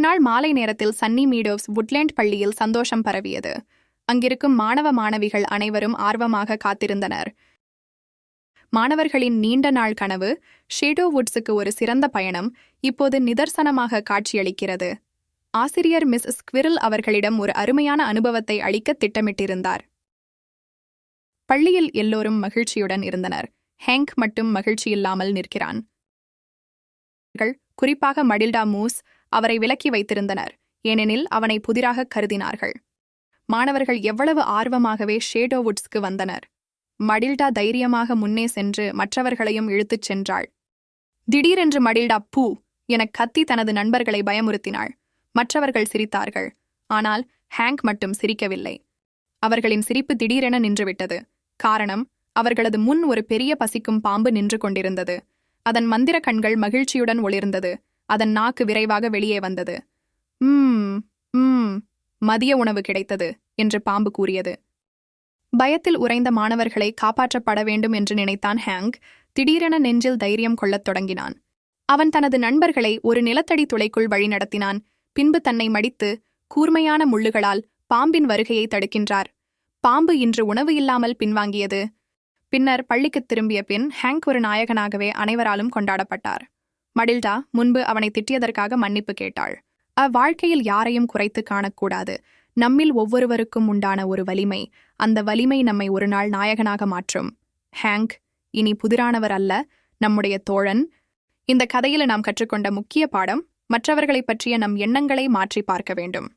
ஒருநாள் மாலை நேரத்தில் சன்னி மீடோவ்ஸ் வுட்லேண்ட் பள்ளியில் சந்தோஷம் பரவியது. அங்கிருக்கும் மாணவ மாணவிகள் அனைவரும் ஆர்வமாக காத்திருந்தனர். மாணவர்களின் நீண்ட நாள் கனவு ஷேடோ வுட்ஸுக்கு ஒரு சிறந்த பயணம் இப்போது நிதர்சனமாக காட்சியளிக்கிறது. ஆசிரியர் மிஸ் ஸ்க்விரில் அவர்களிடம் ஒரு அருமையான அனுபவத்தை அளிக்க திட்டமிட்டிருந்தார். பள்ளியில் எல்லோரும் மகிழ்ச்சியுடன் இருந்தனர். ஹேங்க் மட்டும் மகிழ்ச்சியில்லாமல் நிற்கிறான். குறிப்பாக மடில்டா மூஸ் அவரை விலக்கி வைத்திருந்தனர். ஏனெனில் அவனை புதிராக கருதினார்கள். மாணவர்கள் எவ்வளவு ஆர்வமாகவே ஷேடோவுட்ஸ்க்கு வந்தனர். மடில்டா தைரியமாக முன்னே சென்று மற்றவர்களையும் இழுத்துச் சென்றாள். திடீரென்று மடில்டா பூ! எனக் கத்தி தனது நண்பர்களை பயமுறுத்தினாள். மற்றவர்கள் சிரித்தார்கள். ஆனால் ஹேங்க் மட்டும் சிரிக்கவில்லை. அவர்களின் சிரிப்பு திடீரென நின்றுவிட்டது. காரணம் அவர்களது முன் ஒரு பெரிய பசிக்கும் பாம்பு நின்று கொண்டிருந்தது. அதன் மந்திர கண்கள் மகிழ்ச்சியுடன் ஒளிர்ந்தது. அதன் நாக்கு விரைவாக வெளியே வந்தது. ம் ம் மதிய உணவு கிடைத்தது என்று பாம்பு கூறியது. பயத்தில் உறைந்த மாணவர்களை காப்பாற்றப்பட வேண்டும் என்று நினைத்தான் ஹேங் திடீரென நெஞ்சில் தைரியம் கொள்ளத் தொடங்கினான். அவன் தனது நண்பர்களை ஒரு நிலத்தடி துளைக்குள் வழிநடத்தினான் பின்பு தன்னை மடித்து கூர்மையான முள்ளுகளால் பாம்பின் வருகையை தடுக்கின்றார். பாம்பு இன்று உணவு இல்லாமல் பின்வாங்கியது. பின்னர் பள்ளிக்குத் திரும்பிய பின் ஹேங்க் ஒரு நாயகனாகவே அனைவராலும் கொண்டாடப்பட்டார். மடில்டா முன்பு அவனை திட்டியதற்காக மன்னிப்பு கேட்டாள். அவ்வாழ்க்கையில் யாரையும் குறைத்து காணக்கூடாது. நம்மில் ஒவ்வொருவருக்கும் உண்டான ஒரு வலிமை. அந்த வலிமை நம்மை ஒரு நாள் நாயகனாக மாற்றும். ஹேங்க் இனி புதிரானவர் அல்ல நம்முடைய தோழன். இந்த கதையில நாம் கற்றுக்கொண்ட முக்கிய பாடம் மற்றவர்களைப் பற்றிய நம் எண்ணங்களை மாற்றி பார்க்க வேண்டும்.